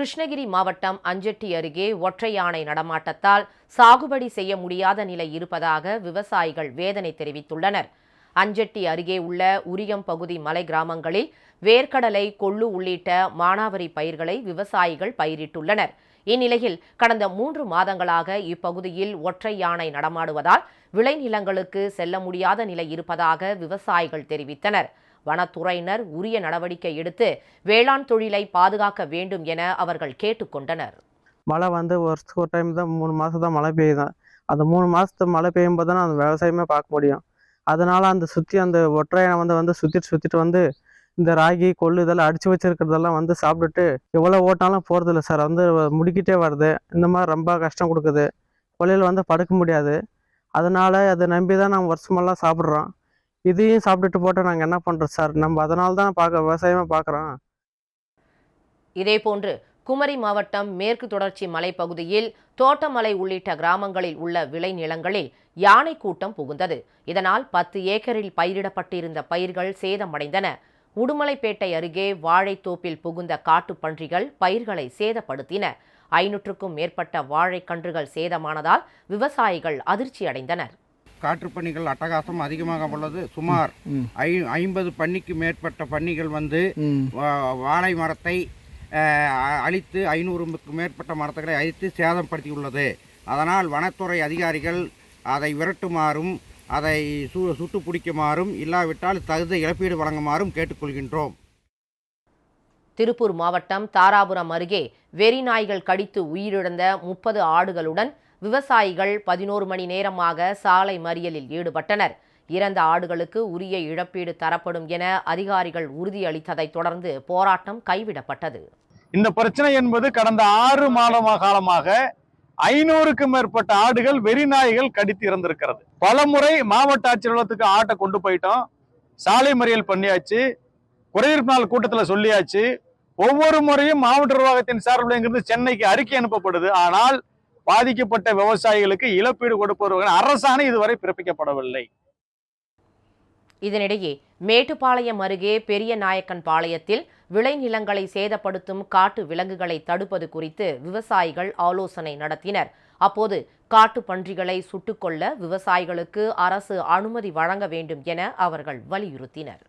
கிருஷ்ணகிரி மாவட்டம் அஞ்செட்டி அருகே ஒற்றை யானை நடமாட்டத்தால் சாகுபடி செய்ய முடியாத நிலை இருப்பதாக விவசாயிகள் வேதனை தெரிவித்துள்ளனர். அஞ்செட்டி அருகே உள்ள உரியம் பகுதி மலை கிராமங்களில் வேர்க்கடலை கொள்ளு உள்ளிட்ட மானாவரி பயிர்களை விவசாயிகள் பயிரிட்டுள்ளனர். இந்நிலையில் கடந்த மூன்று மாதங்களாக இப்பகுதியில் ஒற்றை யானை நடமாடுவதால் விளைநிலங்களுக்கு செல்ல முடியாத நிலை இருப்பதாக விவசாயிகள் தெரிவித்தனர். வனத்துறையினர் உரிய நடவடிக்கை எடுத்து வேளாண் தொழிலை பாதுகாக்க வேண்டும் என அவர்கள் கேட்டுக்கொண்டனர். மழை வந்து வருஷத்துக்கு ஒரு டைம் தான் மூணு மாதம் தான் மழை பெய்யுதான் அந்த மூணு மாதத்து மழை பெய்யும் போது தான் அந்த விவசாயமே பார்க்க முடியும். அதனால் அந்த சுற்றி அந்த ஒற்றையனை வந்து வந்து சுற்றிட்டு சுற்றிட்டு வந்து இந்த ராகி கொள்ளு இதெல்லாம் அடித்து வச்சுருக்கிறதெல்லாம் வந்து சாப்பிட்டுட்டு எவ்வளோ ஓட்டாலும் போகிறதில்ல சார். வந்து முடிக்கிட்டே வருது. இந்த மாதிரி ரொம்ப கஷ்டம் கொடுக்குது. கொள்ளையில் வந்து படுக்க முடியாது. அதனால் அதை நம்பி தான் நாங்கள் வருஷமெல்லாம் சாப்பிட்றோம். இதையும் சாப்பிட்டுட்டு போட்டு நாங்கள் என்ன பண்ணுறோம் சார்? நம்ம அதனால தான் பார்க்க விவசாயமாக பார்க்குறோம் இதேபோன்று குமரி மாவட்டம் மேற்கு தொடர்ச்சி மலைப்பகுதியில் தோட்டமலை உள்ளிட்ட கிராமங்களில் உள்ள விளைநிலங்களில் யானை கூட்டம் புகுந்தது. இதனால் பத்து ஏக்கரில் பயிரிடப்பட்டிருந்த பயிர்கள் சேதமடைந்தன. உடுமலைப்பேட்டை அருகே வாழைத்தோப்பில் புகுந்த காட்டுப்பன்றிகள் பயிர்களை சேதப்படுத்தின. ஐநூற்றுக்கும் மேற்பட்ட வாழைக்கன்றுகள் சேதமானதால் விவசாயிகள் அதிர்ச்சி அடைந்தனர் காற்றுப்பன்னிகள் அட்டகாசம் அதிகமாக உள்ளது. சுமார் ஐ ஐம்பது பன்னிக்கு மேற்பட்ட பன்னிகள் வந்து வாழை மரத்தை அழித்து ஐநூறுக்கும் மேற்பட்ட மரத்துகளை அழித்து சேதப்படுத்தியுள்ளது. அதனால் வனத்துறை அதிகாரிகள் அதை விரட்டுமாறும் அதை சு சுட்டு பிடிக்குமாறும் இல்லாவிட்டால் தகுந்த இழப்பீடு வழங்குமாறும் கேட்டுக்கொள்கின்றோம். திருப்பூர் மாவட்டம் தாராபுரம் அருகே வெறி நாய்கள் கடித்து உயிரிழந்த முப்பது ஆடுகளுடன் விவசாயிகள் பதினோரு மணி நேரமாக சாலை மறியலில் ஈடுபட்டனர். இறந்த ஆடுகளுக்கு உரிய இழப்பீடு தரப்படும் என அதிகாரிகள் உறுதியளித்ததைத் தொடர்ந்து போராட்டம் கைவிடப்பட்டது. இந்த பிரச்சனை என்பது கடந்த ஆறு மாத காலமாக ஐநூறுக்கும் மேற்பட்ட ஆடுகள் வெறிநாய்கள் கடித்து இறந்திருக்கிறது. பலமுறை மாவட்ட ஆட்சியர்களுக்கு ஆட்டை கொண்டு போயிட்டோம். சாலை மறியல் பண்ணியாச்சு. குறைதீர்ப்பு நாள் கூட்டத்தில் சொல்லியாச்சு. ஒவ்வொரு முறையும் மாவட்ட நிர்வாகத்தின் சார்பில் இங்கிருந்து சென்னைக்கு அறிக்கை அனுப்பப்படுது. ஆனால் பாதிக்கப்பட்ட விவசாயிகளுக்கு இழப்பீடு கொடுப்பவர்கள் அரசாணை இதுவரை பிறப்பிக்கப்படவில்லை. இதனிடையே மேட்டுப்பாளையம் அருகே பெரிய நாயக்கன் பாளையத்தில் விளைநிலங்களை சேதப்படுத்தும் காட்டு விலங்குகளை தடுப்பது குறித்து விவசாயிகள் ஆலோசனை நடத்தினர். அப்போது காட்டு பன்றிகளை சுட்டுக்கொள்ள விவசாயிகளுக்கு அரசு அனுமதி வழங்க வேண்டும் என அவர்கள் வலியுறுத்தினர்.